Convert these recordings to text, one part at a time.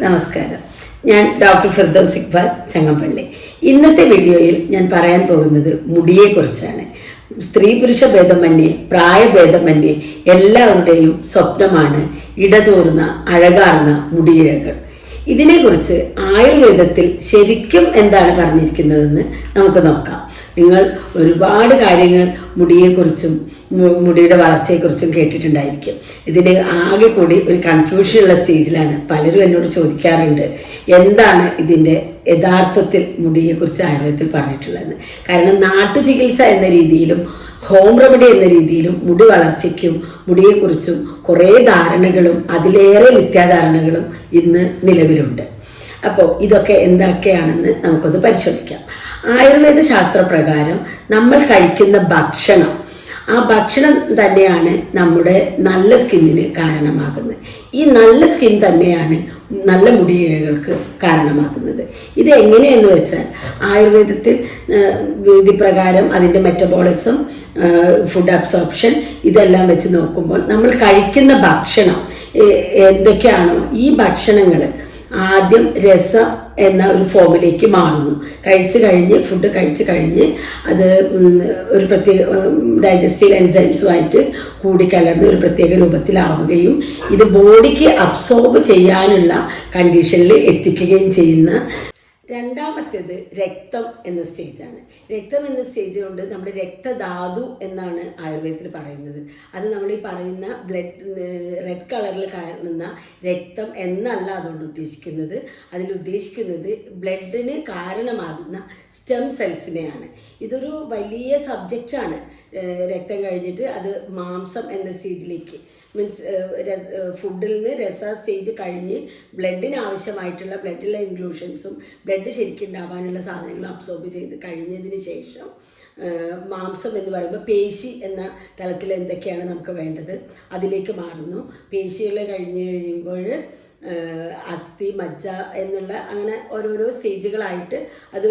നമസ്കാരം. ഞാൻ ഡോക്ടർ ഫിർദൌസ് ഇക്ബാൽ ചങ്ങമ്പള്ളി ഇന്നത്തെ വീഡിയോയിൽ ഞാൻ പറയാൻ പോകുന്നത് മുടിയെക്കുറിച്ചാണ്. സ്ത്രീ പുരുഷ ഭേദമന്യേ പ്രായഭേദമന്യേ എല്ലാവരുടെയും സ്വപ്നമാണ് ഇടതൂർന്ന അഴകാർന്ന മുടിയിഴകൾ. ഇതിനെക്കുറിച്ച് ആയുർവേദത്തിൽ ശരിക്കും എന്താണ് പറഞ്ഞിരിക്കുന്നതെന്ന് നമുക്ക് നോക്കാം. നിങ്ങൾ ഒരുപാട് കാര്യങ്ങൾ മുടിയെക്കുറിച്ചും മുടിയുടെ വളർച്ചയെക്കുറിച്ചും കേട്ടിട്ടുണ്ടായിരിക്കും. ഇതിന് ആകെ കൂടി ഒരു കൺഫ്യൂഷനുള്ള സ്റ്റേജിലാണ് പലരും എന്നോട് ചോദിക്കാറുണ്ട് എന്താണ് ഇതിന്റെ യഥാർത്ഥത്തിൽ മുടിയെക്കുറിച്ച് ആയുർവേദത്തിൽ പറഞ്ഞിട്ടുള്ളത്? കാരണം നാട്ടു ചികിത്സ എന്ന രീതിയിലും ഹോം റെമഡി എന്ന രീതിയിലും മുടി വളർച്ചയ്ക്കും മുടിയെക്കുറിച്ചും കുറേ ധാരണകളും അതിലേറെ മിഥ്യാധാരണകളും ഇന്ന് നിലവിലുണ്ട്. അപ്പോൾ ഇതൊക്കെ എന്തൊക്കെയാണെന്ന് നമുക്കൊന്ന് പരിശോധിക്കാം. ആയുർവേദ ശാസ്ത്രപ്രകാരം നമ്മൾ കഴിക്കുന്ന ഭക്ഷണം ആ ഭക്ഷണം തന്നെയാണ് നമ്മുടെ നല്ല സ്കിന്നിന് കാരണമാകുന്നത്. ഈ നല്ല സ്കിൻ തന്നെയാണ് നല്ല മുടിയിഴകൾക്ക് കാരണമാക്കുന്നത് ഇത് എങ്ങനെയെന്ന് വെച്ചാൽ ആയുർവേദത്തിൽ വിധി പ്രകാരം അതിന്റെ മെറ്റബോളിസം ഫുഡ് അബ്സോർപ്ഷൻ ഇതെല്ലാം വെച്ച് നോക്കുമ്പോൾ നമ്മൾ കഴിക്കുന്ന ഭക്ഷണം എന്തൊക്കെയാണോ ഈ ഭക്ഷണങ്ങൾ ആദ്യം രസം എന്ന ഒരു ഫോമിലേക്ക് മാറുന്നു. കഴിച്ചു കഴിഞ്ഞ് ഫുഡ് കഴിച്ചു കഴിഞ്ഞ് അത് ഒരു പ്രത്യേക ഡൈജസ്റ്റീവ് എൻസൈംസുമായിട്ട് കൂടിക്കലർന്ന് ഒരു പ്രത്യേക രൂപത്തിലാവുകയും ഇത് ബോഡിക്ക് അബ്സോർബ് ചെയ്യാനുള്ള കണ്ടീഷനിൽ എത്തിക്കുകയും ചെയ്യുന്ന രണ്ടാമത്തേത് രക്തം എന്ന സ്റ്റേജാണ്. രക്തം എന്ന സ്റ്റേജ് കൊണ്ട് നമ്മൾ രക്തധാതു എന്നാണ് ആയുർവേദത്തിൽ പറയുന്നത്. അത് നമ്മൾ ഈ പറയുന്ന ബ്ലഡ് റെഡ് കളറിൽ കാണുന്ന രക്തം എന്നല്ല അതുകൊണ്ട് ഉദ്ദേശിക്കുന്നത്. അതിൽ ഉദ്ദേശിക്കുന്നത് ബ്ലഡിന് കാരണമാകുന്ന സ്റ്റെം സെൽസിനെയാണ്. ഇതൊരു വലിയ സബ്ജക്റ്റാണ്. രക്തം കഴിഞ്ഞിട്ട് അത് മാംസം എന്ന സ്റ്റേജിലേക്ക് മീൻസ് ഫുഡിൽ നിന്ന് രസ സ്റ്റേജ് കഴിഞ്ഞ് ബ്ലഡിന് ആവശ്യമായിട്ടുള്ള ബ്ലഡിലെ ഇൻക്ലൂഷൻസും ബ്ലഡ് ശരിക്കും ഉണ്ടാവാനുള്ള സാധനങ്ങൾ അബ്സോർബ് ചെയ്ത് കഴിഞ്ഞതിന് ശേഷം മാംസം എന്ന് പറയുമ്പോൾ പേശി എന്ന തലത്തിൽ എന്തൊക്കെയാണ് നമുക്ക് വേണ്ടത് അതിലേക്ക് മാറുന്നു. പേശികൾ കഴിഞ്ഞ് കഴിയുമ്പോൾ അസ്ഥി മജ്ജ എന്നുള്ള അങ്ങനെ ഓരോരോ സ്റ്റേജുകളായിട്ട് അത്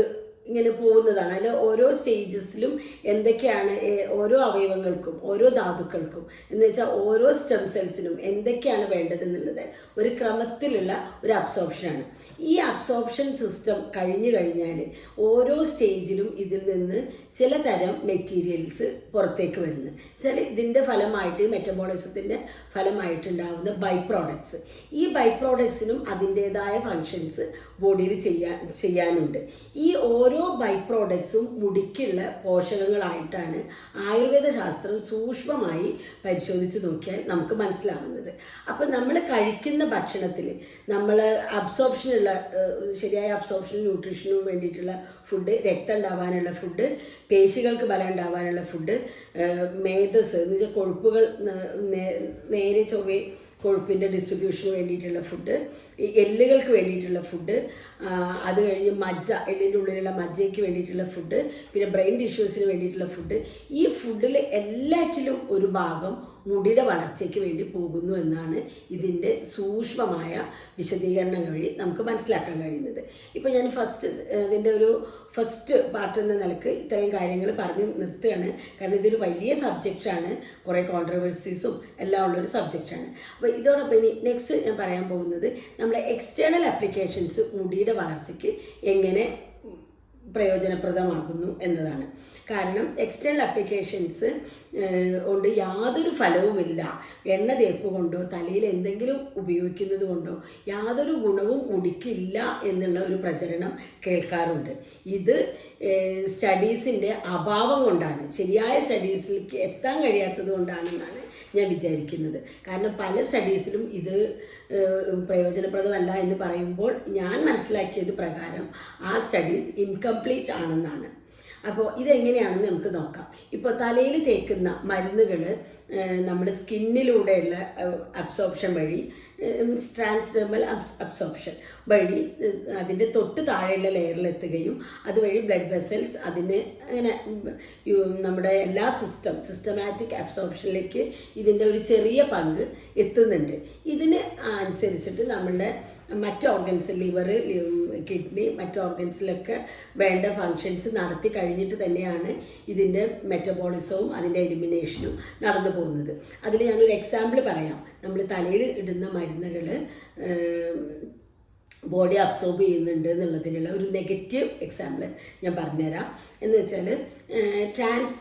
ഇങ്ങനെ പോകുന്നതാണ്. അതിൽ ഓരോ സ്റ്റേജസിലും എന്തൊക്കെയാണ് ഓരോ അവയവങ്ങൾക്കും ഓരോ ധാതുക്കൾക്കും എന്ന് വെച്ചാൽ ഓരോ സ്റ്റെം സെൽസിനും എന്തൊക്കെയാണ് വേണ്ടതെന്നുള്ളത് ഒരു ക്രമത്തിലുള്ള ഒരു അബ്സോർപ്ഷനാണ് ഈ അബ്സോർപ്ഷൻ സിസ്റ്റം കഴിഞ്ഞു കഴിഞ്ഞാൽ ഓരോ സ്റ്റേജിലും ഇതിൽ നിന്ന് ചില തരം മെറ്റീരിയൽസ് പുറത്തേക്ക് വരുന്നു. ചില ഇതിന്റെ ഫലമായിട്ട് മെറ്റബോളിസത്തിന്റെ ഫലമായിട്ടുണ്ടാകുന്ന ബൈ പ്രോഡക്ട്സ് ഈ ബൈ പ്രോഡക്ട്സിനും അതിന്റേതായ ഫങ്ഷൻസ് ബോഡിയിൽ ചെയ്യാൻ ചെയ്യാനുണ്ട്. ഈ ഓരോ ബൈ പ്രോഡക്ട്സും മുടിക്കുള്ള പോഷകങ്ങളായിട്ടാണ് ആയുർവേദ ശാസ്ത്രം സൂക്ഷ്മമായി പരിശോധിച്ച് നോക്കിയാൽ നമുക്ക് മനസ്സിലാവുന്നത്. അപ്പോൾ നമ്മൾ കഴിക്കുന്ന ഭക്ഷണത്തിൽ നമ്മൾ അബ്സോർപ്ഷനുള്ള ശരിയായ അബ്സോർപ്ഷനും ന്യൂട്രീഷനും വേണ്ടിയിട്ടുള്ള ഫുഡ് രക്തം ഉണ്ടാവാനുള്ള ഫുഡ് പേശികൾക്ക് ബലം ഉണ്ടാവാനുള്ള ഫുഡ് മേധസ് എന്ന് വെച്ചാൽ കൊഴുപ്പുകൾ നേരെ ചൊവ്വേ കൊഴുപ്പിന്റെ ഡിസ്ട്രിബ്യൂഷന് വേണ്ടിയിട്ടുള്ള ഫുഡ് എല്ലുകൾക്ക് വേണ്ടിയിട്ടുള്ള ഫുഡ് അത് കഴിഞ്ഞ് മജ്ജ എല്ലിന്റെ ഉള്ളിലുള്ള മജ്ജയ്ക്ക് വേണ്ടിയിട്ടുള്ള ഫുഡ് പിന്നെ ബ്രെയിൻ ടിഷ്യൂസിന് വേണ്ടിയിട്ടുള്ള ഫുഡ് ഈ ഫുഡിൽ എല്ലാറ്റിലും ഒരു ഭാഗം മുടിയുടെ വളർച്ചയ്ക്ക് വേണ്ടി പോകുന്നു എന്നാണ് ഇതിന്റെ സൂക്ഷ്മമായ വിശദീകരണം വഴി നമുക്ക് മനസ്സിലാക്കാൻ കഴിയുന്നത്. ഇപ്പോൾ ഞാൻ ഫസ്റ്റ് അതിന്റെ ഒരു ഫസ്റ്റ് പാർട്ട് എന്ന നിലയ്ക്ക് ഇത്രയും കാര്യങ്ങൾ പറഞ്ഞ് നിർത്തുകയാണ്. കാരണം ഇതൊരു വലിയ സബ്ജക്റ്റാണ് കുറേ കോൺട്രവേഴ്സീസും എല്ലാം ഉള്ളൊരു സബ്ജക്റ്റാണ് അപ്പോൾ ഇതോടൊപ്പം ഇനി നെക്സ്റ്റ് ഞാൻ പറയാൻ പോകുന്നത് നമ്മളെ എക്സ്റ്റേണൽ ആപ്ലിക്കേഷൻസ് മുടിയുടെ വളർച്ചയ്ക്ക് എങ്ങനെ പ്രയോജനപ്രദമാകുന്നു എന്നതാണ്. കാരണം എക്സ്റ്റേണൽ അപ്ലിക്കേഷൻസ് കൊണ്ട് യാതൊരു ഫലവുമില്ല. എണ്ണ തേപ്പ് കൊണ്ടോ തലയിൽ എന്തെങ്കിലും ഉപയോഗിക്കുന്നത് കൊണ്ടോ യാതൊരു ഗുണവും മുടിക്കില്ല എന്നുള്ള ഒരു പ്രചരണം കേൾക്കാറുണ്ട്. ഇത് സ്റ്റഡീസിന്റെ അഭാവം കൊണ്ടാണ്. ശരിയായ സ്റ്റഡീസിലേക്ക് എത്താൻ കഴിയാത്തത് കൊണ്ടാണെന്നാണ് ഞാൻ വിചാരിക്കുന്നത്. കാരണം പല സ്റ്റഡീസിലും ഇത് പ്രയോജനപ്രദമല്ല എന്ന് പറയുമ്പോൾ ഞാൻ മനസ്സിലാക്കിയത് പ്രകാരം ആ സ്റ്റഡീസ് ഇൻകംപ്ലീറ്റ് ആണെന്നാണ്. അപ്പോൾ ഇതെങ്ങനെയാണെന്ന് നമുക്ക് നോക്കാം. ഇപ്പോൾ തലയിൽ തേക്കുന്ന മരുന്നുകൾ നമ്മൾ സ്കിന്നിലൂടെയുള്ള അബ്സോർപ്ഷൻ വഴി ട്രാൻസ്ഡെർമൽ അബ്സോർപ്ഷൻ വഴി അതിന്റെ തൊട്ട് താഴെയുള്ള ലെയറിൽ എത്തുകയും അതുവഴി ബ്ലഡ് വെസൽസ് അതിന് അങ്ങനെ നമ്മുടെ എല്ലാ സിസ്റ്റം സിസ്റ്റമാറ്റിക് അബ്സോർപ്ഷനിലേക്ക് ഇതിന്റെ ഒരു ചെറിയ പങ്ക് എത്തുന്നുണ്ട്. ഇതിന് അനുസരിച്ചിട്ട് നമ്മളുടെ മറ്റ് ഓർഗൻസ് ലിവർ കിഡ്നി മറ്റ് ഓർഗൻസിലൊക്കെ വേണ്ട ഫങ്ഷൻസ് നടത്തി കഴിഞ്ഞിട്ട് തന്നെയാണ് ഇതിന്റെ മെറ്റബോളിസവും അതിന്റെ എലിമിനേഷനും നടന്നു പോകുന്നത്. അതിൽ ഞാനൊരു എക്സാമ്പിൾ പറയാം. നമ്മൾ തലയിൽ ഇടുന്ന മരുന്നുകൾ ബോഡി അബ്സോർബ് ചെയ്യുന്നുണ്ട് എന്നുള്ളതിനുള്ള ഒരു നെഗറ്റീവ് എക്സാമ്പിൾ ഞാൻ പറഞ്ഞുതരാം. എന്ന് വെച്ചാൽ ട്രാൻസ്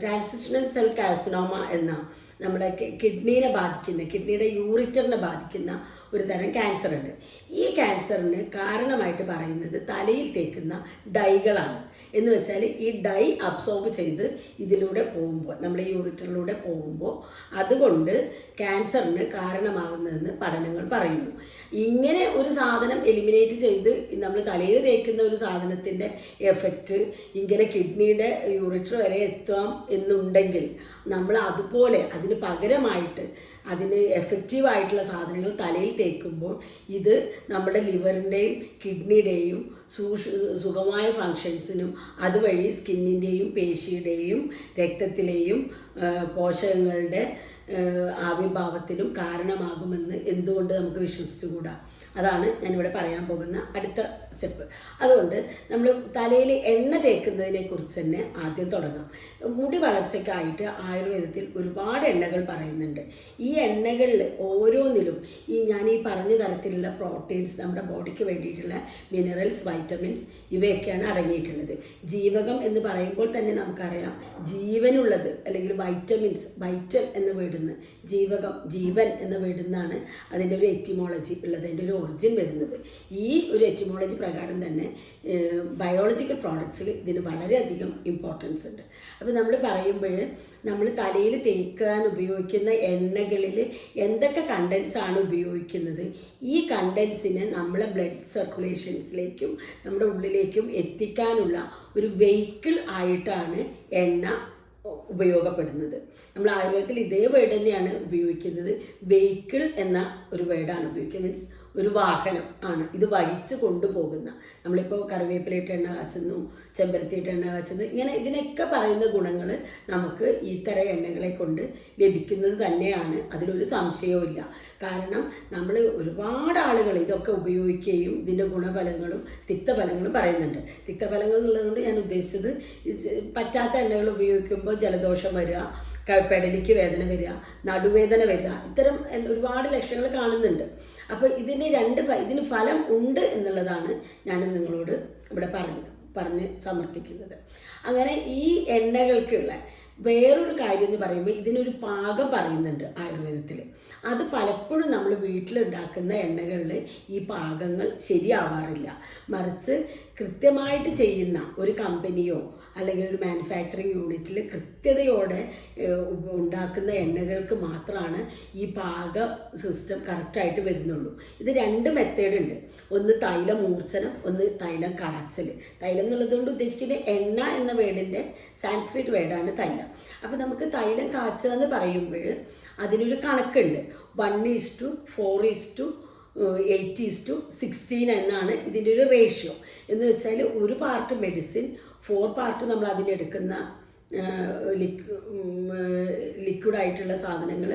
ട്രാൻസിഷണൽ സെൽ കാർസിനോമ എന്ന നമ്മളെ കിഡ്നീനെ ബാധിക്കുന്ന കിഡ്നിയുടെ യൂറിറ്ററിനെ ബാധിക്കുന്ന ഒരു തരം ക്യാൻസർ ഉണ്ട്. ഈ ക്യാൻസറിന് കാരണമായിട്ട് പറയുന്നത് തലയിൽ തേക്കുന്ന ഡൈകളാണ്. എന്ന് വെച്ചാൽ ഈ ഡൈ അബ്സോർബ് ചെയ്ത് ഇതിലൂടെ പോകുമ്പോൾ നമ്മുടെ യൂറിറ്ററിലൂടെ പോകുമ്പോൾ അതുകൊണ്ട് ക്യാൻസറിന് കാരണമാകുന്നതെന്ന് പഠനങ്ങൾ പറയുന്നു. ഇങ്ങനെ ഒരു സാധനം എലിമിനേറ്റ് ചെയ്ത് നമ്മൾ തലയിൽ തേക്കുന്ന ഒരു സാധനത്തിന്റെ എഫക്റ്റ് ഇങ്ങനെ കിഡ്നിയുടെ യൂറിറ്റർ വരെ എത്താം എന്നുണ്ടെങ്കിൽ നമ്മൾ അതുപോലെ അതിന് പകരമായിട്ട് അതിന് എഫക്റ്റീവായിട്ടുള്ള സാധനങ്ങൾ തലയിൽ തേക്കുമ്പോൾ ഇത് നമ്മുടെ ലിവറിന്റെയും കിഡ്നിയുടെയും സൂഷ് സുഖമായ ഫങ്ഷൻസിനും അതുവഴി സ്കിന്നിന്റെയും പേശിയുടെയും രക്തത്തിലെയും പോഷകങ്ങളുടെ ആവിർഭാവത്തിനും കാരണമാകുമെന്ന് എന്തുകൊണ്ട് നമുക്ക് വിശ്വസിച്ചുകൂടാ? അതാണ് ഞാനിവിടെ പറയാൻ പോകുന്ന അടുത്ത സ്റ്റെപ്പ് അതുകൊണ്ട് നമ്മൾ തലയിൽ എണ്ണ തേക്കുന്നതിനെ കുറിച്ച് തന്നെ ആദ്യം തുടങ്ങാം. മുടി വളർച്ചയ്ക്കായിട്ട് ആയുർവേദത്തിൽ ഒരുപാട് എണ്ണകൾ പറയുന്നുണ്ട്. ഈ എണ്ണകളിൽ ഓരോന്നിലും ഈ ഞാൻ ഈ പറഞ്ഞ തരത്തിലുള്ള പ്രോട്ടീൻസ് നമ്മുടെ ബോഡിക്ക് വേണ്ടിയിട്ടുള്ള മിനറൽസ് വൈറ്റമിൻസ് ഇവയൊക്കെയാണ് അടങ്ങിയിട്ടുള്ളത്. ജീവകം എന്ന് പറയുമ്പോൾ തന്നെ നമുക്കറിയാം ജീവനുള്ളത് അല്ലെങ്കിൽ വൈറ്റമിൻസ് വൈറ്റൽ എന്ന വീടുന്ന് ജീവകം ജീവൻ എന്ന വീടുന്നാണ് അതിന്റെ ഒരു എറ്റിമോളജി ഉള്ളത് അതിന്റെ ഒരു ഒറിജിൻ വരുന്നത്. ഈ ഒരു എറ്റിമോളജി പ്രകാരം തന്നെ ബയോളജിക്കൽ പ്രോഡക്ട്സിൽ ഇതിന് വളരെയധികം ഇമ്പോർട്ടൻസ് ഉണ്ട്. അപ്പോൾ നമ്മൾ പറയുമ്പോൾ നമ്മൾ തലയിൽ തേക്കാൻ ഉപയോഗിക്കുന്ന എണ്ണകളിൽ എന്തൊക്കെ കണ്ടൻസാണ് ഉപയോഗിക്കുന്നത്? ഈ കണ്ടൻസിനെ നമ്മളെ ബ്ലഡ് സർക്കുലേഷൻസിലേക്കും നമ്മുടെ ഉള്ളിലേക്കും എത്തിക്കാനുള്ള ഒരു വെഹിക്കിൾ ആയിട്ടാണ് എണ്ണ ഉപയോഗപ്പെടുന്നത്. നമ്മൾ ആയുർവേദത്തിൽ ഇതേ വേർഡ് തന്നെയാണ് ഉപയോഗിക്കുന്നത്. വെഹിക്കിൾ എന്ന ഒരു വേർഡാണ് ഉപയോഗിക്കുന്നത്. മീൻസ് ഒരു വാഹനം ആണ്. ഇത് വഹിച്ചു കൊണ്ടുപോകുന്ന. നമ്മളിപ്പോൾ കറിവേപ്പിലയിട്ട് എണ്ണ കാച്ചുന്നു ചെമ്പരത്തിയിട്ട് എണ്ണ കാച്ചുന്നു ഇങ്ങനെ ഇതിനൊക്കെ പറയുന്ന ഗുണങ്ങൾ നമുക്ക് ഈ തര എണ്ണകളെ കൊണ്ട് ലഭിക്കുന്നത് തന്നെയാണ്. അതിലൊരു സംശയവുമില്ല കാരണം നമ്മൾ ഒരുപാട് ആളുകൾ ഇതൊക്കെ ഉപയോഗിക്കുകയും ഇതിന്റെ ഗുണഫലങ്ങളും തിക്തഫലങ്ങളും പറയുന്നുണ്ട്. തിക്തഫലങ്ങൾ എന്നുള്ളതുകൊണ്ട് ഞാൻ ഉദ്ദേശിച്ചത് പറ്റാത്ത എണ്ണകൾ ഉപയോഗിക്കുമ്പോൾ ജലദോഷം വരിക പെടലിക്ക് വേദന വരിക നടുവേദന വരിക ഇത്തരം ഒരുപാട് ലക്ഷണങ്ങൾ കാണുന്നുണ്ട്. അപ്പോൾ ഇതിന് രണ്ട് ഇതിന് ഫലം ഉണ്ട് എന്നുള്ളതാണ് ഞാൻ നിങ്ങളോട് ഇവിടെ പറഞ്ഞു പറഞ്ഞ് സമർത്ഥിക്കുന്നത്. അങ്ങനെ ഈ എണ്ണകൾക്കുള്ള വേറൊരു കാര്യം എന്ന് പറയുമ്പോൾ ഇതിനൊരു പാകം പറയുന്നുണ്ട് ആയുർവേദത്തിൽ അത് പലപ്പോഴും നമ്മൾ വീട്ടിലുണ്ടാക്കുന്ന എണ്ണകളിൽ ഈ പാകങ്ങൾ ശരിയാവാറില്ല. മറിച്ച് കൃത്യമായിട്ട് ചെയ്യുന്ന ഒരു കമ്പനിയോ അല്ലെങ്കിൽ ഒരു മാനുഫാക്ചറിങ് യൂണിറ്റിൽ കൃത്യതയോടെ ഉണ്ടാക്കുന്ന എണ്ണകൾക്ക് മാത്രമാണ് ഈ പാക സിസ്റ്റം കറക്റ്റായിട്ട് വരുന്നുള്ളൂ. ഇത് രണ്ട് മെത്തേഡ് ഉണ്ട്. ഒന്ന് തൈലം മൂർച്ചനം ഒന്ന് തൈലം കാച്ചൽ തൈലം എന്നുള്ളതുകൊണ്ട് ഉദ്ദേശിക്കുന്നത് എണ്ണ എന്ന വേർഡിന്റെ സാൻസ്ക്രിറ്റ് വേർഡാണ് തൈലം. അപ്പോൾ നമുക്ക് തൈലം കാച്ചുക എന്ന് പറയുമ്പോൾ അതിനൊരു കണക്കുണ്ട്. One is to four is to eight is to sixteen എന്നാണ് ഇതിന്റെ ഒരു റേഷ്യോ എന്ന് വെച്ചാൽ ഒരു പാർട്ട് മെഡിസിൻ ഫോർ പാർട്ട് നമ്മൾ അതിനെടുക്കുന്ന ലിക്വിഡ് ആയിട്ടുള്ള സാധനങ്ങൾ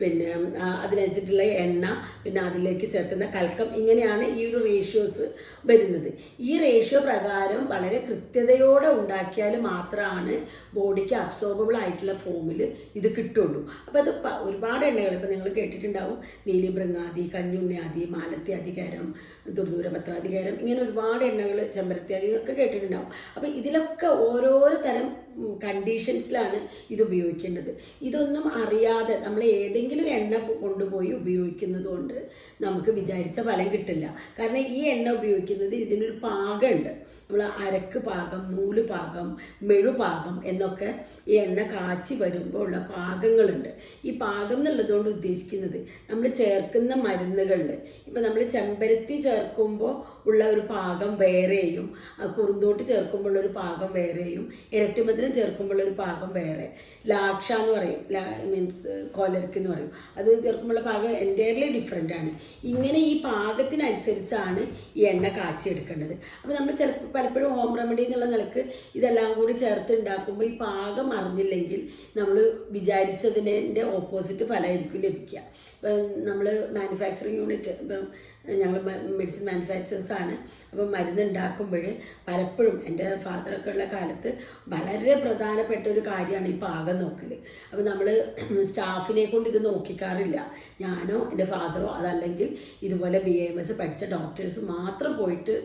പിന്നെ അതിനനുസരിച്ചിട്ടുള്ള എണ്ണ പിന്നെ അതിലേക്ക് ചേർക്കുന്ന കൽക്കം ഇങ്ങനെയാണ് ഈ ഒരു റേഷ്യോസ് വരുന്നത്. ഈ റേഷ്യോ പ്രകാരം വളരെ കൃത്യതയോടെ ഉണ്ടാക്കിയാൽ മാത്രമാണ് ബോഡിക്ക് അബ്സോർബിൾ ആയിട്ടുള്ള ഫോമിൽ ഇത് കിട്ടുള്ളൂ. അപ്പോൾ അത് ഒരുപാട് എണ്ണകൾ ഇപ്പോൾ നിങ്ങൾ കേട്ടിട്ടുണ്ടാവും. നീലിമൃങ്ങാതി മാലത്തി മാലത്യാധികാരം ദുർദൂരപത്രാധികാരം ഇങ്ങനെ ഒരുപാട് എണ്ണകൾ ചെമ്പരത്തിയാദി ഇതൊക്കെ കേട്ടിട്ടുണ്ടാവും. അപ്പോൾ ഇതിലൊക്കെ ഓരോരോ തരം കണ്ടീഷൻസിലാണ് ഇത് ഉപയോഗിക്കേണ്ടത് ഇതൊന്നും അറിയാതെ നമ്മൾ ഏതെങ്കിലും എണ്ണ കൊണ്ടുപോയി ഉപയോഗിക്കുന്നത് കൊണ്ട് നമുക്ക് വിചാരിച്ച ഫലം കിട്ടില്ല. കാരണം ഈ എണ്ണ ഉപയോഗിക്കുന്നത് ഇതിനൊരു പാകമുണ്ട് നമ്മൾ അരക്ക് പാകം നൂൽ പാകം മെഴു പാകം എന്നൊക്കെ ഈ എണ്ണ കാച്ചി വരുമ്പോൾ ഉള്ള പാകങ്ങളുണ്ട്. ഈ പാകം എന്നുള്ളതുകൊണ്ട് ഉദ്ദേശിക്കുന്നത് നമ്മൾ ചേർക്കുന്ന മരുന്നുകളിൽ ഇപ്പം നമ്മൾ ചെമ്പരത്തി ചേർക്കുമ്പോൾ ഉള്ള ഒരു പാകം വേറെയും കുറുന്തോട്ട് ചേർക്കുമ്പോൾ ഒരു പാകം വേറെയും ഇരട്ടിമധുരം ചേർക്കുമ്പോൾ ഒരു പാകം വേറെ. ലാക്ഷ എന്ന് പറയും. ലാ മീൻസ് കോലർക്ക് എന്ന് പറയും. അത് ചേർക്കുമ്പോൾ പാകം എന്റയർലി ഡിഫറെന്റ് ആണ്. ഇങ്ങനെ ഈ പാകത്തിനനുസരിച്ചാണ് ഈ എണ്ണ കാച്ചിയെടുക്കേണ്ടത്. അപ്പോൾ നമ്മൾ ചിലപ്പോൾ പലപ്പോഴും ഹോം റെമഡി എന്നുള്ള നിലയ്ക്ക് ഇതെല്ലാം കൂടി ചേർത്ത് ഉണ്ടാക്കുമ്പോൾ ഈ പാകം അറിഞ്ഞില്ലെങ്കിൽ നമ്മൾ വിചാരിച്ചതിന്റെ ഓപ്പോസിറ്റ് ഫലമായിരിക്കും ലഭിക്കുക. ഇപ്പം നമ്മൾ മാനുഫാക്ചറിങ് യൂണിറ്റ് ഇപ്പം ഞങ്ങൾ മെഡിസിൻ മാനുഫാക്ചേഴ്സാണ് അപ്പോൾ മരുന്ന് ഉണ്ടാക്കുമ്പോൾ പലപ്പോഴും എന്റെ ഫാദറൊക്കെ ഉള്ള കാലത്ത് വളരെ പ്രധാനപ്പെട്ട ഒരു കാര്യമാണ് ഈ പാകം നോക്കൽ അപ്പോൾ നമ്മൾ സ്റ്റാഫിനെ കൊണ്ട് ഇത് നോക്കിക്കാറില്ല. ഞാനോ എന്റെ ഫാദറോ അതല്ലെങ്കിൽ ഇതുപോലെ ബി എം എസ് പഠിച്ച ഡോക്ടേഴ്സ് മാത്രം പോയിട്ട്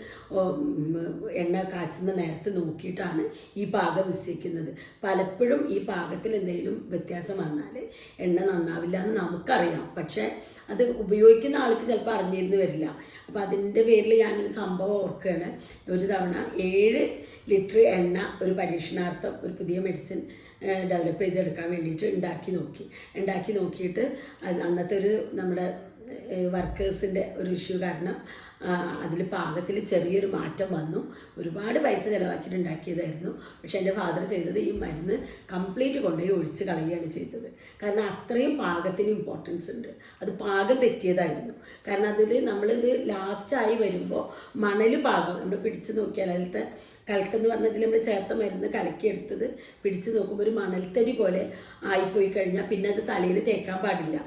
എണ്ണ കാച്ചുന്ന നേരത്ത് നോക്കിയിട്ടാണ് ഈ പാകം നിശ്ചയിക്കുന്നത്. പലപ്പോഴും ഈ പാകത്തിൽ എന്തെങ്കിലും വ്യത്യാസം വന്നാൽ എണ്ണ നന്നാവില്ല എന്ന് നമുക്കറിയാം. പക്ഷേ അത് ഉപയോഗിക്കുന്ന ആൾക്ക് ചിലപ്പോൾ അറിഞ്ഞിരുന്ന് വരില്ല. അപ്പോൾ അതിന്റെ പേരിൽ ഞാനൊരു സംഭവം ഓർക്കുകയാണ്. ഒരു തവണ ഏഴ് ലിറ്റർ എണ്ണ ഒരു പരീക്ഷണാർത്ഥം ഒരു പുതിയ മെഡിസിൻ ഡെവലപ്പ് ചെയ്തെടുക്കാൻ വേണ്ടിയിട്ട് ഉണ്ടാക്കി നോക്കി. ഉണ്ടാക്കി നോക്കിയിട്ട് അന്നത്തെ ഒരു നമ്മുടെ വർക്കേഴ്സിന്റെ ഒരു ഇഷ്യൂ കാരണം അതിൽ പാകത്തിൽ ചെറിയൊരു മാറ്റം വന്നു. ഒരുപാട് പൈസ ചിലവാക്കിയിട്ട് ഉണ്ടാക്കിയതായിരുന്നു പക്ഷേ എന്റെ ഫാദർ ചെയ്തത് ഈ മരുന്ന് കംപ്ലീറ്റ് കൊണ്ടുപോയി ഒഴിച്ച് കളയുകയാണ് ചെയ്തത്. കാരണം അത്രയും പാകത്തിന് ഇമ്പോർട്ടൻസ് ഉണ്ട്. അത് പാകം തെറ്റിയതായിരുന്നു. കാരണം അതിൽ നമ്മളിത് ലാസ്റ്റായി വരുമ്പോൾ മണൽ പാകം നമ്മൾ പിടിച്ച് നോക്കിയാൽ അതിലത്തെ കലക്കെന്ന് പറഞ്ഞതിൽ നമ്മൾ ചേർത്ത മരുന്ന് കലക്കിയെടുത്തത് പിടിച്ച് നോക്കുമ്പോൾ ഒരു മണൽത്തരി പോലെ ആയിപ്പോയി കഴിഞ്ഞാൽ പിന്നെ അത് തലയിൽ തേക്കാൻ പാടില്ല.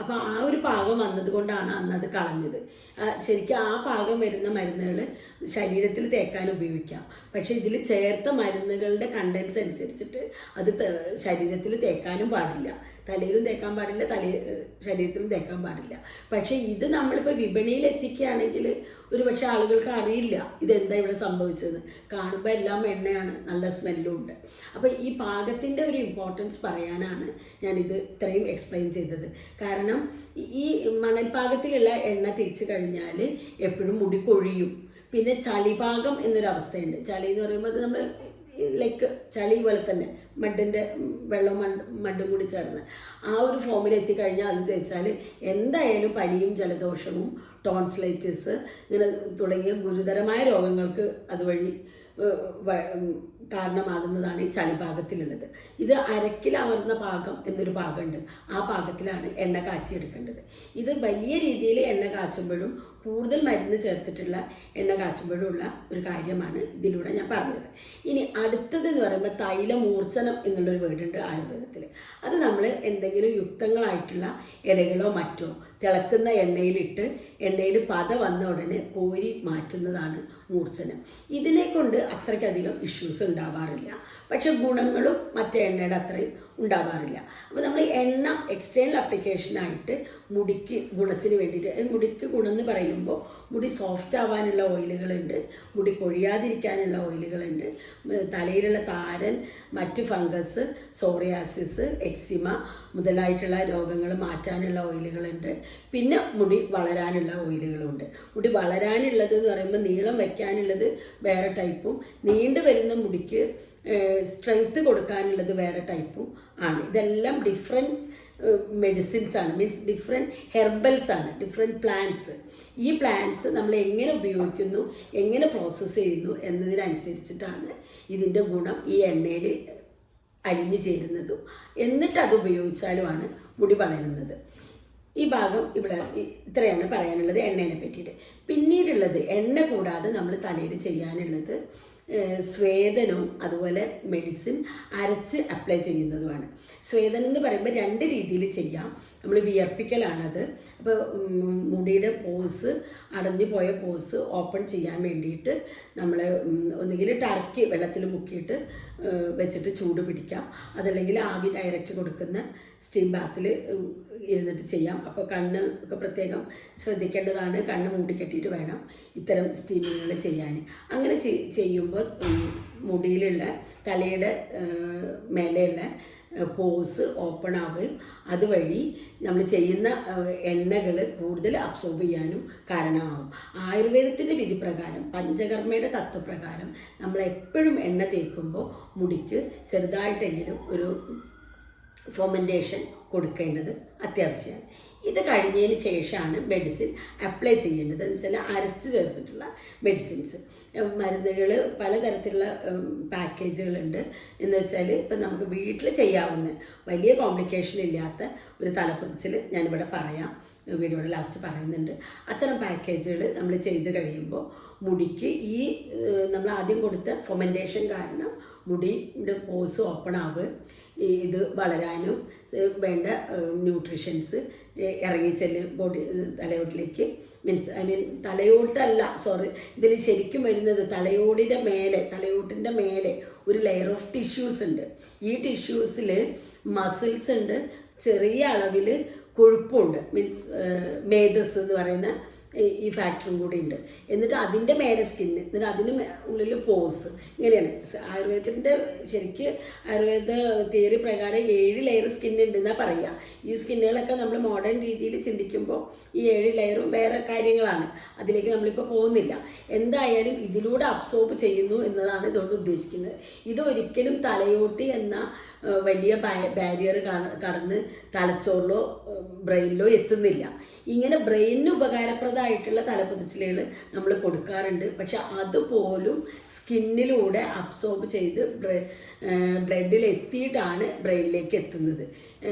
അപ്പോൾ ആ ഒരു പാകം വന്നതുകൊണ്ടാണ് അന്ന് അത് കളഞ്ഞത് ശരിക്കും ആ പാകം വരുന്ന മരുന്നുകൾ ശരീരത്തിൽ തേക്കാൻ ഉപയോഗിക്കാം. പക്ഷേ ഇതിൽ ചേർത്ത മരുന്നുകളുടെ കണ്ടൻസ് അനുസരിച്ചിട്ട് അത് ശരീരത്തിൽ തേക്കാനും പാടില്ല. തലയിലും തേക്കാൻ പാടില്ല തല ശരീരത്തിലും തേക്കാൻ പാടില്ല. പക്ഷേ ഇത് നമ്മളിപ്പോൾ വിപണിയിൽ എത്തിക്കുകയാണെങ്കിൽ ഒരു പക്ഷേ ആളുകൾക്ക് അറിയില്ല ഇതെന്താ ഇവിടെ സംഭവിച്ചത് കാണുമ്പോൾ എല്ലാം എണ്ണയാണ് നല്ല സ്മെല്ലും ഉണ്ട്. അപ്പോൾ ഈ പാകത്തിന്റെ ഒരു ഇമ്പോർട്ടൻസ് പറയാനാണ് ഞാനിത് ഇത്രയും എക്സ്പ്ലെയിൻ ചെയ്തത്. കാരണം ഈ മണൽപാകത്തിലുള്ള എണ്ണ തേച്ച് കഴിഞ്ഞാൽ എപ്പോഴും മുടി കൊഴിയും. പിന്നെ ചളിപാകം എന്നൊരവസ്ഥയുണ്ട്. ചളി എന്ന് പറയുമ്പോൾ നമ്മൾ ലൈക്ക് ചളി പോലെ തന്നെ മഡിന്റെ വെള്ളം മഡ് മഡും കൂടി ചേർന്ന്. ആ ഒരു ഫോമിൽ എത്തിക്കഴിഞ്ഞാൽ അത് ചോദിച്ചാൽ എന്തായാലും പനിയും ജലദോഷവും ടോൺസിലൈറ്റിസ് ഇങ്ങനെ തുടങ്ങിയ ഗുരുതരമായ രോഗങ്ങൾക്ക് അതുവഴി കാരണമാകുന്നതാണ് ഈ ചളിഭാഗത്തിലുള്ളത്. ഇത് അരക്കിൽ അമർന്ന പാകം എന്നൊരു പാകമുണ്ട്. ആ പാകത്തിലാണ് എണ്ണ കാച്ചി എടുക്കേണ്ടത് ഇത് വലിയ രീതിയിൽ എണ്ണ കാച്ചുമ്പോഴും കൂടുതൽ മരുന്ന് ചേർത്തിട്ടുള്ള എണ്ണ കാച്ചുമ്പോഴുള്ള ഒരു കാര്യമാണ് ഇതിലൂടെ ഞാൻ പറഞ്ഞത്. ഇനി അടുത്തത് എന്ന് പറയുമ്പോൾ തൈലമൂർച്ഛനം എന്നുള്ളൊരു വേർഡുണ്ട് ആയുർവേദത്തിൽ അത് നമ്മൾ എന്തെങ്കിലും യുക്തങ്ങളായിട്ടുള്ള ഇലകളോ മറ്റോ തിളക്കുന്ന എണ്ണയിലിട്ട് എണ്ണയിൽ പത വന്ന ഉടനെ കോരി മാറ്റുന്നതാണ് മൂർച്ഛനം ഇതിനെ കൊണ്ട് അത്രയ്ക്കധികം ഇഷ്യൂസ് ഉണ്ടാവാറില്ല. പക്ഷെ ഗുണങ്ങളും മറ്റേ എണ്ണയുടെ അത്രയും ഉണ്ടാവാറില്ല. അപ്പോൾ നമ്മൾ എണ്ണ എക്സ്റ്റേണൽ അപ്ലിക്കേഷനായിട്ട് മുടിക്ക് ഗുണത്തിന് വേണ്ടിയിട്ട് മുടിക്ക് ഗുണം എന്ന് പറയുമ്പോൾ മുടി സോഫ്റ്റ് ആവാനുള്ള ഓയിലുകളുണ്ട് മുടി കൊഴിയാതിരിക്കാനുള്ള ഓയിലുകളുണ്ട് തലയിലുള്ള താരൻ മറ്റ് ഫംഗസ് സോറിയാസിസ് എക്സിമ മുതലായിട്ടുള്ള രോഗങ്ങൾ മാറ്റാനുള്ള ഓയിലുകളുണ്ട് പിന്നെ മുടി വളരാനുള്ള ഓയിലുകളുണ്ട് മുടി വളരാനുള്ളത് എന്ന് പറയുമ്പോൾ നീളം വയ്ക്കാനുള്ളത് വേറെ ടൈപ്പും നീണ്ടു വരുന്ന മുടിക്ക് സ്ട്രെങ്ത് കൊടുക്കാനുള്ളത് വേറെ ടൈപ്പും ആണ്. ഇതെല്ലാം ഡിഫറെന്റ് മെഡിസിൻസ് ആണ്. മീൻസ് ഡിഫറെന്റ് ഹെർബൽസ് ആണ് ഡിഫറെന്റ് പ്ലാന്റ്സ് ഈ പ്ലാന്റ്സ് നമ്മൾ എങ്ങനെ ഉപയോഗിക്കുന്നു എങ്ങനെ പ്രോസസ്സ് ചെയ്യുന്നു എന്നതിനനുസരിച്ചിട്ടാണ് ഇതിന്റെ ഗുണം ഈ എണ്ണയിൽ അലിഞ്ഞു ചേരുന്നതും. എന്നിട്ട് അത് ഉപയോഗിച്ചാലുമാണ് മുടി വളരുന്നത്. ഈ ഭാഗം ഇവിടെ ഇത്രയാണ് പറയാനുള്ളത് എണ്ണേനെ പറ്റിയിട്ട്. പിന്നീടുള്ളത് എണ്ണ കൂടാതെ നമ്മൾ തലയിൽ ചെയ്യാനുള്ളത് സ്വേദനവും അതുപോലെ മെഡിസിൻ അരച്ച് അപ്ലൈ ചെയ്യുന്നതുമാണ്. സ്വേദനം എന്ന് പറയുമ്പോൾ രണ്ട് രീതിയിൽ ചെയ്യാം. നമ്മൾ വിയർപ്പിക്കലാണത്. അപ്പോൾ മുടിയുടെ പോസ് അടഞ്ഞു പോയ പോസ് ഓപ്പൺ ചെയ്യാൻ വേണ്ടിയിട്ട് നമ്മൾ ഒന്നുകിൽ ടർക്കി വെള്ളത്തിൽ മുക്കിയിട്ട് വെച്ചിട്ട് ചൂട് പിടിക്കാം. അതല്ലെങ്കിൽ ആവി ഡയറക്റ്റ് കൊടുക്കുന്ന സ്റ്റീം ബാത്തിൽ ഇരുന്നിട്ട് ചെയ്യാം. അപ്പോൾ കണ്ണ് ഒക്കെ പ്രത്യേകം ശ്രദ്ധിക്കേണ്ടതാണ്. കണ്ണ് മൂടിക്കെട്ടിയിട്ട് വേണം ഇത്തരം സ്റ്റീമിങ്ങുകൾ ചെയ്യാൻ അങ്ങനെ ചെയ്യുമ്പോൾ മുടിയിലുള്ള തലയുടെ മേലെയുള്ള പോസ് ഓപ്പൺ ആവുകയും അതുവഴി നമ്മൾ ചെയ്യുന്ന എണ്ണകൾ കൂടുതൽ അബ്സോർബ് ചെയ്യാനും കാരണമാവും. ആയുർവേദത്തിന്റെ വിധി പ്രകാരം പഞ്ചകർമ്മയുടെ തത്വപ്രകാരം നമ്മൾ എപ്പോഴും എണ്ണ തേക്കുമ്പോൾ മുടിക്ക് ചെറുതായിട്ടെങ്കിലും ഒരു ഫോമെന്റേഷൻ കൊടുക്കേണ്ടത് അത്യാവശ്യമാണ്. ഇത് കഴിഞ്ഞതിന് ശേഷമാണ് മെഡിസിൻ അപ്ലൈ ചെയ്യേണ്ടത്. എന്ന് വെച്ചാൽ അരച്ച് ചേർത്തിട്ടുള്ള മെഡിസിൻസ് മരുന്നുകൾ പലതരത്തിലുള്ള പാക്കേജുകളുണ്ട് എന്ന് വെച്ചാൽ ഇപ്പം നമുക്ക് വീട്ടിൽ ചെയ്യാവുന്ന വലിയ കോംപ്ലിക്കേഷൻ ഇല്ലാത്ത ഒരു തലക്കുതിച്ചിൽ ഞാനിവിടെ പറയാം. വീഡിയോയുടെ ലാസ്റ്റ് പറയുന്നുണ്ട്. അത്തരം പാക്കേജുകൾ നമ്മൾ ചെയ്ത് കഴിയുമ്പോൾ മുടിക്ക് ഈ നമ്മൾ ആദ്യം കൊടുത്ത ഫൊമെന്റേഷൻ കാരണം മുടിയുടെ പോസ് ഓപ്പൺ ആവുക. ഇത് വളരാനും വേണ്ട ന്യൂട്രീഷൻസ് ഇറങ്ങിച്ചെല്ല് ബോഡി തലയോട്ടിലേക്ക് മീൻസ് ഐ മീൻ തലയോട്ടല്ല സോറി ഇതിൽ ശരിക്കും വരുന്നത് തലയോടിന്റെ മേലെ തലയോട്ടിന്റെ മേലെ ഒരു ലെയർ ഓഫ് ടിഷ്യൂസ് ഉണ്ട്. ഈ ടിഷ്യൂസിൽ മസിൽസ് ഉണ്ട് ചെറിയ അളവിൽ കൊഴുപ്പുണ്ട്. മീൻസ് മേധസ് എന്ന് പറയുന്ന ഈ- ഫാക്ടറും കൂടി ഉണ്ട്. എന്നിട്ട് അതിന്റെ മേലെ സ്കിന്ന് എന്നിട്ട് അതിന് ഉള്ളിൽ പോസ് ഇങ്ങനെയാണ്. ആയുർവേദത്തിന്റെ ശരിക്ക് ആയുർവേദ തിയറി പ്രകാരം ഏഴ് ലെയർ സ്കിൻ ഉണ്ട് എന്നാണ് പറയുക ഈ സ്കിന്നുകളൊക്കെ നമ്മൾ മോഡേൺ രീതിയിൽ ചിന്തിക്കുമ്പോൾ ഈ ഏഴ് ലെയറും വേറെ കാര്യങ്ങളാണ്. അതിലേക്ക് നമ്മളിപ്പോൾ പോകുന്നില്ല. എന്തായാലും ഇതിലൂടെ അബ്സോർബ് ചെയ്യുന്നു എന്നതാണ് ഇതുകൊണ്ട് ഉദ്ദേശിക്കുന്നത്. ഇതൊരിക്കലും തലയോട്ടി എന്ന വലിയ ബാരിയർ കടന്ന് തലച്ചോറിലോ ബ്രെയിനിലോ എത്തുന്നില്ല. ഇങ്ങനെ ബ്രെയിനിന് ഉപകാരപ്രദമായിട്ടുള്ള തലപ്പുതിച്ചിലുകൾ നമ്മൾ കൊടുക്കാറുണ്ട്. പക്ഷെ അതുപോലും സ്കിന്നിലൂടെ അബ്സോർബ് ചെയ്ത് ബ്ലഡിൽ എത്തിയിട്ടാണ് ബ്രെയിനിലേക്ക് എത്തുന്നത്.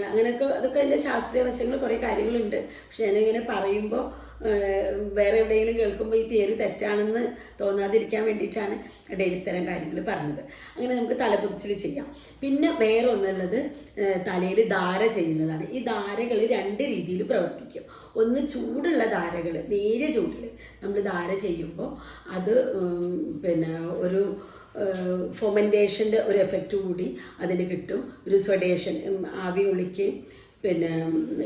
അങ്ങനെയൊക്കെ അതൊക്കെ അതിന്റെ ശാസ്ത്രീയ വശങ്ങൾ കുറേ കാര്യങ്ങളുണ്ട്. പക്ഷെ ഞാനിങ്ങനെ പറയുമ്പോൾ വേറെ എവിടെയെങ്കിലും കേൾക്കുമ്പോൾ ഈ തിയറി തെറ്റാണെന്ന് തോന്നാതിരിക്കാൻ വേണ്ടിയിട്ടാണ് ഇടയിൽ ഇത്തരം കാര്യങ്ങൾ പറഞ്ഞത്. അങ്ങനെ നമുക്ക് തലപുതിച്ചിൽ ചെയ്യാം. പിന്നെ വേറെ ഒന്നുള്ളത് തലയിൽ ധാര ചെയ്യുന്നതാണ്. ഈ ധാരകൾ രണ്ട് രീതിയിൽ പ്രവർത്തിക്കും. ഒന്ന് ചൂടുള്ള ധാരകൾ നേരിയ ചൂടിൽ നമ്മൾ ധാര ചെയ്യുമ്പോൾ അത് പിന്നെ ഒരു ഫൊമെന്റേഷന്റെ ഒരു എഫക്റ്റ് കൂടി അതിന് കിട്ടും. ഒരു സ്വഡേഷൻ ആവി ഒളിക്കുകയും പിന്നെ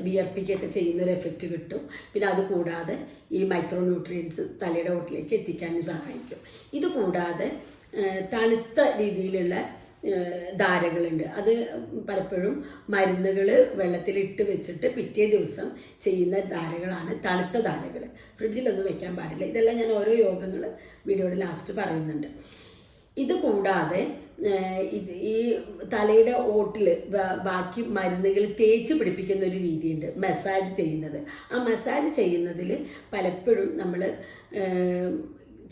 വിയർപ്പിക്കൊക്കെ ചെയ്യുന്ന ഒരു എഫക്റ്റ് കിട്ടും. പിന്നെ അത് കൂടാതെ ഈ മൈക്രോ ന്യൂട്രിയൻസ് തലയുടെ ഓട്ടിലേക്ക് എത്തിക്കാനും സഹായിക്കും. ഇത് കൂടാതെ തണുത്ത രീതിയിലുള്ള ധാരകളുണ്ട്. അത് പലപ്പോഴും മരുന്നുകൾ വെള്ളത്തിലിട്ട് വെച്ചിട്ട് പിറ്റേ ദിവസം ചെയ്യുന്ന ധാരകളാണ് തണുത്ത ധാരകൾ ഫ്രിഡ്ജിലൊന്നും വെക്കാൻ പാടില്ല. ഇതെല്ലാം ഞാൻ ഓരോ യോഗങ്ങൾ വീഡിയോയുടെ ലാസ്റ്റ് പറയുന്നുണ്ട്. ഇത് കൂടാതെ ഇത് ഈ തലയുടെ ഓട്ടിൽ ബാക്കി മരുന്നുകൾ തേച്ച് പിടിപ്പിക്കുന്ന ഒരു രീതിയുണ്ട് മസാജ് ചെയ്യുന്നത്. ആ മസാജ് ചെയ്യുന്നതിൽ പലപ്പോഴും നമ്മൾ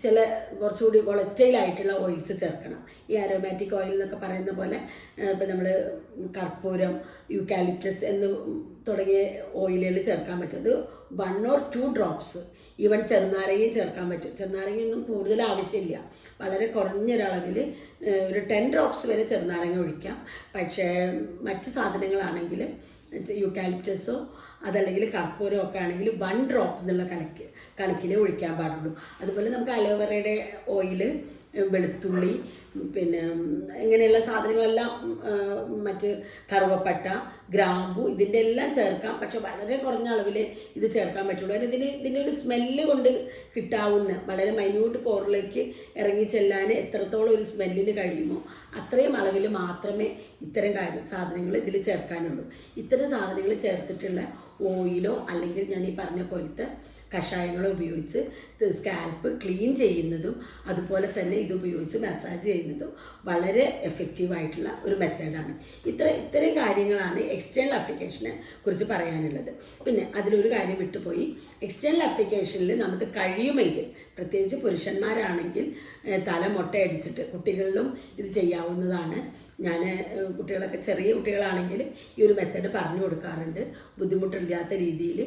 ചില കുറച്ചുകൂടി volatile ആയിട്ടുള്ള ഓയിൽസ് ചേർക്കണം. ഈ അരോമാറ്റിക് ഓയിൽ എന്നൊക്കെ പറയുന്ന പോലെ ഇപ്പം നമ്മൾ കർപ്പൂരം യൂക്കാലിപ്റ്റസ് എന്ന് തുടങ്ങിയ ഓയിലുകൾ ചേർക്കാൻ പറ്റും. അത് one or two drops even ചെറുനാരങ്ങയും ചേർക്കാൻ പറ്റും. ചെറുനാരങ്ങയൊന്നും കൂടുതൽ ആവശ്യമില്ല. വളരെ കുറഞ്ഞൊരളവിൽ ഒരു ടെൻ ഡ്രോപ്സ് വരെ ചെറുനാരങ്ങ ഒഴിക്കാം. പക്ഷേ മറ്റു സാധനങ്ങളാണെങ്കിൽ യൂക്കാലിപ്റ്റസോ അതല്ലെങ്കിൽ കർപ്പൂരമോ ഒക്കെ ആണെങ്കിൽ വൺ ഡ്രോപ്പ് എന്നുള്ള കലക്ക് കണക്കിൽ ഒഴിക്കാൻ പാടുള്ളൂ. അതുപോലെ നമുക്ക് അലോവേറയുടെ ഓയിൽ വെളുത്തുള്ളി പിന്നെ ഇങ്ങനെയുള്ള സാധനങ്ങളെല്ലാം മറ്റ് കറുവപ്പട്ട ഗ്രാമ്പു ഇതിന്റെ എല്ലാം ചേർക്കാം. പക്ഷെ വളരെ കുറഞ്ഞ അളവിൽ ഇത് ചേർക്കാൻ പറ്റുള്ളൂ. അതിന് ഇതിന് ഇതിന്റെ ഒരു സ്മെല്ല് കൊണ്ട് കിട്ടാവുന്ന വളരെ മൈന്യൂട്ട് പോറിലേക്ക് ഇറങ്ങി ചെല്ലാൻ എത്രത്തോളം ഒരു സ്മെല്ലിന് കഴിയുമോ അത്രയും അളവിൽ മാത്രമേ ഇത്തരം കാര്യം സാധനങ്ങൾ ഇതിൽ ചേർക്കാനുള്ളൂ. ഇത്തരം സാധനങ്ങൾ ചേർത്തിട്ടുള്ള ഓയിലോ അല്ലെങ്കിൽ ഞാൻ ഈ പറഞ്ഞ പോലത്തെ കഷായങ്ങളോ ഉപയോഗിച്ച് സ്കാൽപ്പ് ക്ലീൻ ചെയ്യുന്നതും അതുപോലെ തന്നെ ഇത് ഉപയോഗിച്ച് മസാജ് ചെയ്യുന്നതും വളരെ എഫക്റ്റീവായിട്ടുള്ള ഒരു മെത്തേഡാണ് ഇത്ര ഇത്രയും കാര്യങ്ങളാണ് എക്സ്റ്റേണൽ ആപ്ലിക്കേഷനെ കുറിച്ച് പറയാനുള്ളത്. പിന്നെ അതിലൊരു കാര്യം വിട്ടുപോയി. എക്സ്റ്റേണൽ ആപ്ലിക്കേഷനിൽ നമുക്ക് കഴിയുമെങ്കിൽ പ്രത്യേകിച്ച് പുരുഷന്മാരാണെങ്കിൽ തല മുട്ടയടിച്ചിട്ട് കുട്ടികളിലും ഇത് ചെയ്യാവുന്നതാണ്. ഞാൻ കുട്ടികളൊക്കെ ചെറിയ കുട്ടികളാണെങ്കിൽ ഈ ഒരു മെത്തേഡ് പറഞ്ഞു കൊടുക്കാറുണ്ട്. ബുദ്ധിമുട്ടില്ലാത്ത രീതിയിൽ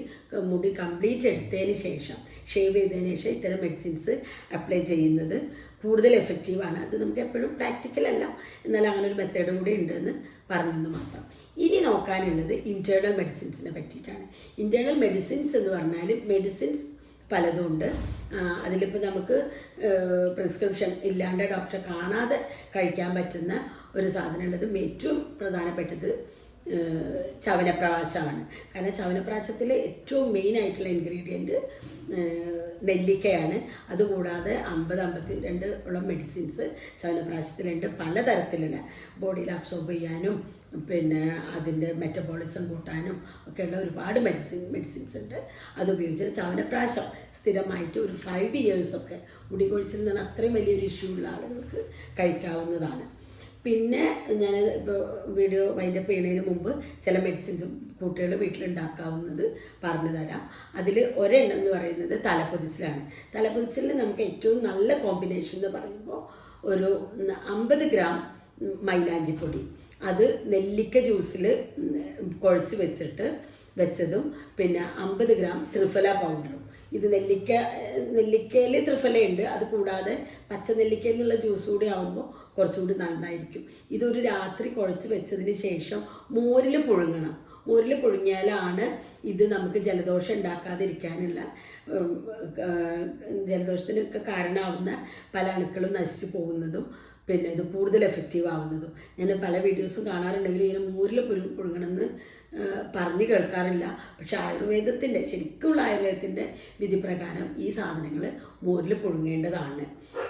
മുടി കംപ്ലീറ്റ് എടുത്തതിന് ശേഷം ഷേവ് ചെയ്തതിന് ശേഷം ഇത്തരം മെഡിസിൻസ് അപ്ലൈ ചെയ്യുന്നത് കൂടുതൽ എഫക്റ്റീവാണ് അത് നമുക്ക് എപ്പോഴും പ്രാക്ടിക്കൽ അല്ല. എന്നാൽ അങ്ങനെ ഒരു മെത്തേഡ് കൂടി ഉണ്ടെന്ന് പറഞ്ഞെന്ന് മാത്രം. ഇനി നോക്കാനുള്ളത് ഇന്റേർണൽ മെഡിസിൻസിനെ പറ്റിയിട്ടാണ്. ഇന്റേർണൽ മെഡിസിൻസ് എന്ന് പറഞ്ഞാൽ മെഡിസിൻസ് പലതുമുണ്ട് അതിലിപ്പോൾ നമുക്ക് പ്രിസ്ക്രിപ്ഷൻ ഇല്ലാണ്ട് ഡോക്ടറെ കാണാതെ കഴിക്കാൻ പറ്റുന്ന ഒരു സാധനമുള്ളത് ഏറ്റവും പ്രധാനപ്പെട്ടത് ചവനപ്രാശമാണ്. കാരണം ചവനപ്രാശത്തിലെ ഏറ്റവും മെയിൻ ആയിട്ടുള്ള ഇൻഗ്രീഡിയന്റ് നെല്ലിക്കയാണ്. അതുകൂടാതെ അമ്പത് അമ്പത്തി രണ്ട് ഉള്ള മെഡിസിൻസ് ചവനപ്രാശത്തിലുണ്ട് പലതരത്തിലുള്ള ബോഡിയിൽ അബ്സോർബ് ചെയ്യാനും പിന്നെ അതിന്റെ മെറ്റബോളിസം കൂട്ടാനും ഒക്കെയുള്ള ഒരുപാട് മെഡിസിൻ മെഡിസിൻസ് ഉണ്ട്. അത് ഉപയോഗിച്ച് ചവനപ്രാശം സ്ഥിരമായിട്ട് ഒരു ഫൈവ് ഇയേഴ്സൊക്കെ മുടി കൊഴിച്ചിൽ അത്രയും വലിയൊരു ഇഷ്യൂ ഉള്ള ആളുകൾക്ക് കഴിക്കാവുന്നതാണ്. പിന്നെ ഞാൻ വീഡിയോ വൈൻഡപ്പ് ചെയ്യുന്നതിന് മുമ്പ് ചില മെഡിസിൻസും കുട്ടികൾ വീട്ടിലുണ്ടാക്കാവുന്നത് പറഞ്ഞു തരാം. അതിൽ ഒരെണ്ണം എന്ന് പറയുന്നത് തലപ്പൊതിച്ചിലാണ്. തലപ്പൊതിച്ചിൽ നമുക്ക് ഏറ്റവും നല്ല കോമ്പിനേഷൻ എന്ന് പറയുമ്പോൾ ഒരു അമ്പത് ഗ്രാം മൈലാഞ്ചിപ്പൊടി അത് നെല്ലിക്ക ജ്യൂസിൽ കുഴച്ച് വെച്ചിട്ട് വെച്ചതും പിന്നെ അമ്പത് ഗ്രാം ത്രിഫല പൗഡറും ഇത് നെല്ലിക്ക നെല്ലിക്കയിൽ ത്രിഫലയുണ്ട്. അത് കൂടാതെ പച്ച നെല്ലിക്കയിൽ നിന്നുള്ള ജ്യൂസ് കൂടി ആകുമ്പോൾ കുറച്ചുകൂടി നന്നായിരിക്കും. ഇതൊരു രാത്രി കുഴച്ച് വെച്ചതിന് ശേഷം മോരിൽ പുഴുങ്ങണം. മോരിൽ പുഴുങ്ങിയാലാണ് ഇത് നമുക്ക് ജലദോഷം ഉണ്ടാക്കാതിരിക്കാനുള്ള ജലദോഷത്തിനൊക്കെ കാരണമാവുന്ന പല അണുക്കളും നശിച്ചു പോകുന്നതും പിന്നെ ഇത് കൂടുതൽ എഫക്റ്റീവ് ആവുന്നതും. ഞാൻ പല വീഡിയോസും കാണാറുണ്ടെങ്കിൽ ഇങ്ങനെ മോരിൽ പുഴു പുഴുങ്ങണമെന്ന് പറഞ്ഞു കേൾക്കാറില്ല. പക്ഷെ ആയുർവേദത്തിന്റെ ശരിക്കുള്ള ആയുർവേദത്തിന്റെ വിധി പ്രകാരം ഈ സാധനങ്ങൾ മോരിൽ പുഴുങ്ങേണ്ടതാണ്.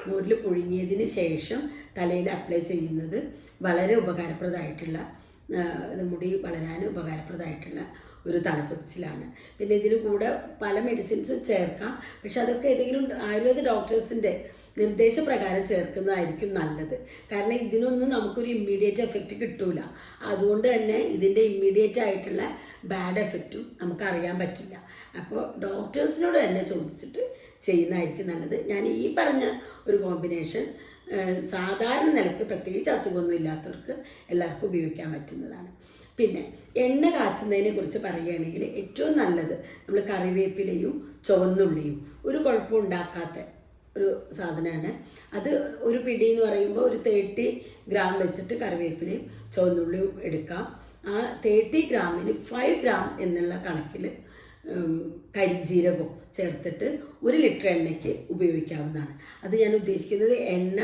മോരിൽ പുഴുങ്ങിയതിന് ശേഷം തലയിൽ അപ്ലൈ ചെയ്യുന്നത് വളരെ ഉപകാരപ്രദമായിട്ടുള്ള മുടി വളരാൻ ഉപകാരപ്രദമായിട്ടുള്ള ഒരു തലപ്പൊതിച്ചിലാണ് പിന്നെ ഇതിന് കൂടെ പല മെഡിസിൻസും ചേർക്കാം. പക്ഷെ അതൊക്കെ ഏതെങ്കിലും ആയുർവേദ ഡോക്ടേഴ്സിന്റെ നിർദ്ദേശപ്രകാരം ചേർക്കുന്നതായിരിക്കും നല്ലത്. കാരണം ഇതിനൊന്നും നമുക്കൊരു ഇമ്മീഡിയറ്റ് എഫക്റ്റ് കിട്ടൂല. അതുകൊണ്ട് തന്നെ ഇതിന്റെ ഇമ്മീഡിയറ്റ് ആയിട്ടുള്ള ബാഡ് എഫക്റ്റും നമുക്ക് അറിയാൻ പറ്റില്ല. അപ്പോൾ ഡോക്ടേഴ്സിനോട് തന്നെ ചോദിച്ചിട്ട് ചെയ്യുന്നതായിരിക്കും നല്ലത്. ഞാൻ ഈ പറഞ്ഞ ഒരു കോമ്പിനേഷൻ സാധാരണ നിലയ്ക്ക് പ്രത്യേകിച്ച് അസുഖമൊന്നും ഇല്ലാത്തവർക്ക് എല്ലാവർക്കും ഉപയോഗിക്കാൻ പറ്റുന്നതാണ്. പിന്നെ എണ്ണ കാച്ചുന്നതിനെ കുറിച്ച് പറയുകയാണെങ്കിൽ ഏറ്റവും നല്ലത് നമ്മൾ കറിവേപ്പിലയും ചുവന്നുള്ളിയും ഒരു കുഴപ്പം ഉണ്ടാക്കാത്ത ഒരു സാധനമാണ്. അത് ഒരു പിടി എന്ന് പറയുമ്പോൾ ഒരു തേർട്ടി ഗ്രാം വെച്ചിട്ട് കറിവേപ്പിലയും ചുവന്നുള്ളിയും എടുക്കാം. ആ തേർട്ടി ഗ്രാമിന് ഫൈവ് ഗ്രാം എന്നുള്ള കണക്കിൽ കരിഞ്ജീരകവും ചേർത്തിട്ട് ഒരു ലിറ്റർ എണ്ണയ്ക്ക് ഉപയോഗിക്കാവുന്നതാണ്. അത് ഞാൻ ഉദ്ദേശിക്കുന്നത് എണ്ണ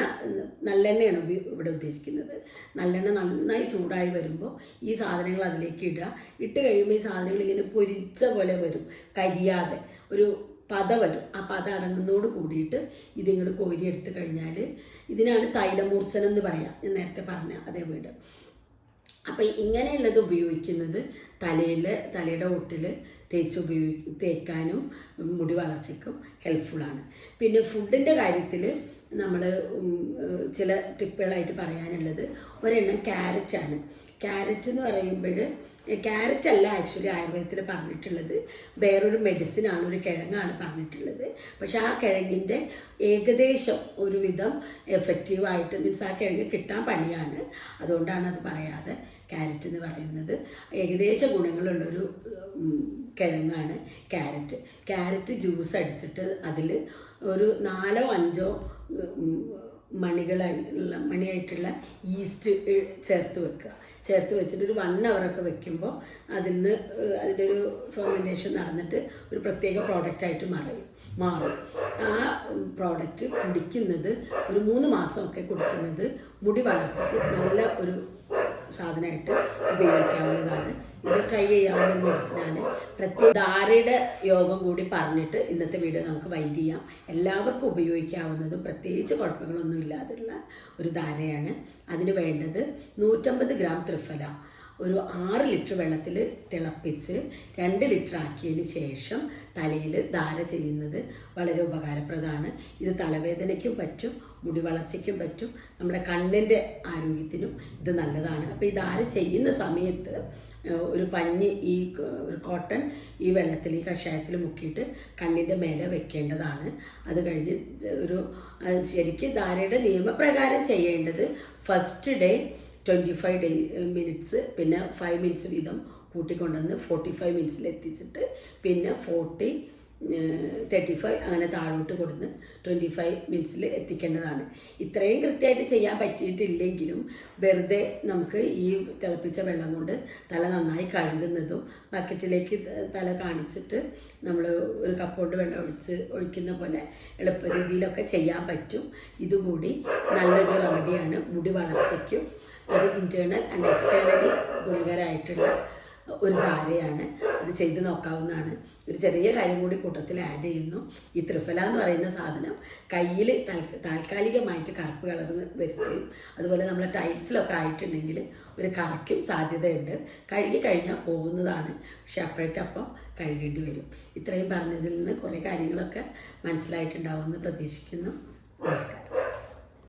നല്ലെണ്ണയാണ് ഇവിടെ ഉദ്ദേശിക്കുന്നത്. നല്ലെണ്ണ നന്നായി ചൂടായി വരുമ്പോൾ ഈ സാധനങ്ങൾ അതിലേക്ക് ഇടുക. ഇട്ട് കഴിയുമ്പോൾ ഈ സാധനങ്ങൾ ഇങ്ങനെ പൊരിച്ച പോലെ വരും കരിയാതെ. ഒരു പത വരും. ആ പത അടങ്ങുന്നതോട് കൂടിയിട്ട് ഇതിങ്ങോട്ട് എടുത്തു കഴിഞ്ഞാൽ ഇതിനാണ് തൈലമൂർച്ചനം എന്ന് പറയാം. ഞാൻ നേരത്തെ പറഞ്ഞ അതേ വീട്. അപ്പം ഇങ്ങനെയുള്ളത് ഉപയോഗിക്കുന്നത് തലയിൽ തലയുടെ ഒട്ടിൽ തേച്ച് ഉപയോഗി തേക്കാനും മുടി വളർച്ചയ്ക്കും ഹെൽപ്ഫുള്ളാണ് പിന്നെ ഫുഡിന്റെ കാര്യത്തിൽ നമ്മൾ ചില ടിപ്പുകളായിട്ട് പറയാനുള്ളത് ഒരെണ്ണം ക്യാരറ്റാണ് ക്യാരറ്റ് എന്ന് പറയുമ്പോൾ ക്യാരറ്റ് അല്ല ആക്ച്വലി ആയുർവേദത്തിൽ പറഞ്ഞിട്ടുള്ളത്. വേറൊരു മെഡിസിനാണ് ഒരു കിഴങ്ങാണ് പറഞ്ഞിട്ടുള്ളത്. പക്ഷെ ആ കിഴങ്ങിന്റെ ഏകദേശം ഒരുവിധം എഫക്റ്റീവായിട്ട് മീൻസ് ആ കിഴങ്ങ് കിട്ടാൻ പണിയാണ്. അതുകൊണ്ടാണ് അത് പറയാതെ ക്യാരറ്റ് എന്ന് പറയുന്നത്. ഏകദേശ ഗുണങ്ങളുള്ളൊരു കിഴങ്ങാണ് ക്യാരറ്റ് ക്യാരറ്റ് ജ്യൂസ് അടിച്ചിട്ട് അതിൽ ഒരു നാലോ അഞ്ചോ മണികളായിട്ടുള്ള മണിയായിട്ടുള്ള ഈസ്റ്റ് ചേർത്ത് വെക്കുക. ചേർത്ത് വെച്ചിട്ട് ഒരു വൺ അവറൊക്കെ വെക്കുമ്പോൾ അതിൽ നിന്ന് അതിന്റെ ഒരു ഫെർമെന്റേഷൻ നടന്നിട്ട് ഒരു പ്രത്യേക പ്രോഡക്റ്റായിട്ട് മാറും മാറും. ആ പ്രോഡക്റ്റ് കുടിക്കുന്നത് ഒരു മൂന്ന് മാസമൊക്കെ കുടിക്കുന്നത് മുടി വളർച്ചയ്ക്ക് നല്ല ഒരു സാധനമായിട്ട് ഉപയോഗിക്കാവുന്നതാണ്. ഇത് ട്രൈ ചെയ്യാവുന്ന മെഡിസിനാണ് പ്രത്യേക ധാരയുടെ യോഗം കൂടി പറഞ്ഞിട്ട് ഇന്നത്തെ വീഡിയോ നമുക്ക് വൈൻഡ് ചെയ്യാം. എല്ലാവർക്കും ഉപയോഗിക്കാവുന്നതും പ്രത്യേകിച്ച് കുഴപ്പങ്ങളൊന്നും ഇല്ലാതുള്ള ഒരു ധാരയാണ് അതിന് വേണ്ടത് നൂറ്റമ്പത് ഗ്രാം ത്രിഫല ഒരു ആറ് ലിറ്റർ വെള്ളത്തിൽ തിളപ്പിച്ച് രണ്ട് ലിറ്റർ ആക്കിയതിന് ശേഷം തലയിൽ ധാര ചെയ്യുന്നത് വളരെ ഉപകാരപ്രദമാണ്. ഇത് തലവേദനയ്ക്കും പറ്റും മുടി വളർച്ചയ്ക്കും പറ്റും നമ്മുടെ കണ്ണിന്റെ ആരോഗ്യത്തിനും ഇത് നല്ലതാണ്. അപ്പോൾ ഈ ധാര ചെയ്യുന്ന സമയത്ത് ഒരു പഞ്ഞി ഈ ഒരു കോട്ടൺ ഈ വെള്ളത്തിൽ ഈ കഷായത്തിൽ മുക്കിയിട്ട് കണ്ണിന്റെ മേലെ വെക്കേണ്ടതാണ്. അത് കഴിഞ്ഞ് ഒരു ശരിക്കും ധാരയുടെ നിയമപ്രകാരം ചെയ്യേണ്ടത് first day twenty five day minutes പിന്നെ ഫൈവ് മിനിറ്റ്സ് വീതം കൂട്ടിക്കൊണ്ടുവന്ന് ഫോർട്ടി ഫൈവ് മിനിറ്റ്സിൽ എത്തിച്ചിട്ട് പിന്നെ ഫോർട്ടി തേർട്ടി ഫൈവ് അങ്ങനെ താഴോട്ട് കൊടുന്ന് ട്വന്റി ഫൈവ് മിനിറ്റ്സിൽ എത്തിക്കേണ്ടതാണ്. ഇത്രയും കൃത്യമായിട്ട് ചെയ്യാൻ പറ്റിയിട്ടില്ലെങ്കിലും വെറുതെ നമുക്ക് ഈ തിളപ്പിച്ച വെള്ളം കൊണ്ട് തല നന്നായി കഴുകുന്നതും ബക്കറ്റിലേക്ക് തല കാണിച്ചിട്ട് നമ്മൾ ഒരു കപ്പ് വെള്ളം ഒഴിച്ച് ഒഴിക്കുന്ന പോലെ എളുപ്പ രീതിയിലൊക്കെ ചെയ്യാൻ പറ്റും. ഇതുകൂടി നല്ലൊരു റെമഡിയാണ്. മുടി വളർച്ചയ്ക്കും അത് ഇന്റേർണൽ ആൻഡ് എക്സ്റ്റേണലി ഗുണകരമായിട്ടുള്ള ഒരു ധാരയാണ്. അത് ചെയ്ത് നോക്കാവുന്നതാണ്. ഒരു ചെറിയ കാര്യം കൂടി കൂട്ടത്തിൽ ആഡ് ചെയ്യുന്നു. ഈ ത്രിഫല എന്ന് പറയുന്ന സാധനം കയ്യിൽ താൽക്കാലികമായിട്ട് കറുപ്പ് കളർ വരുത്തുകയും അതുപോലെ നമ്മൾ ടൈൽസിലൊക്കെ ആയിട്ടുണ്ടെങ്കിൽ ഒരു കറക്കും സാധ്യതയുണ്ട്. കഴുകി കഴിഞ്ഞാൽ പോകുന്നതാണ്. പക്ഷെ അപ്പോഴേക്കപ്പം കഴുകേണ്ടി വരും. ഇത്രയും പറഞ്ഞതിൽ നിന്ന് കുറേ കാര്യങ്ങളൊക്കെ മനസ്സിലായിട്ടുണ്ടാവുമെന്ന് പ്രതീക്ഷിക്കുന്നു. നമസ്കാരം.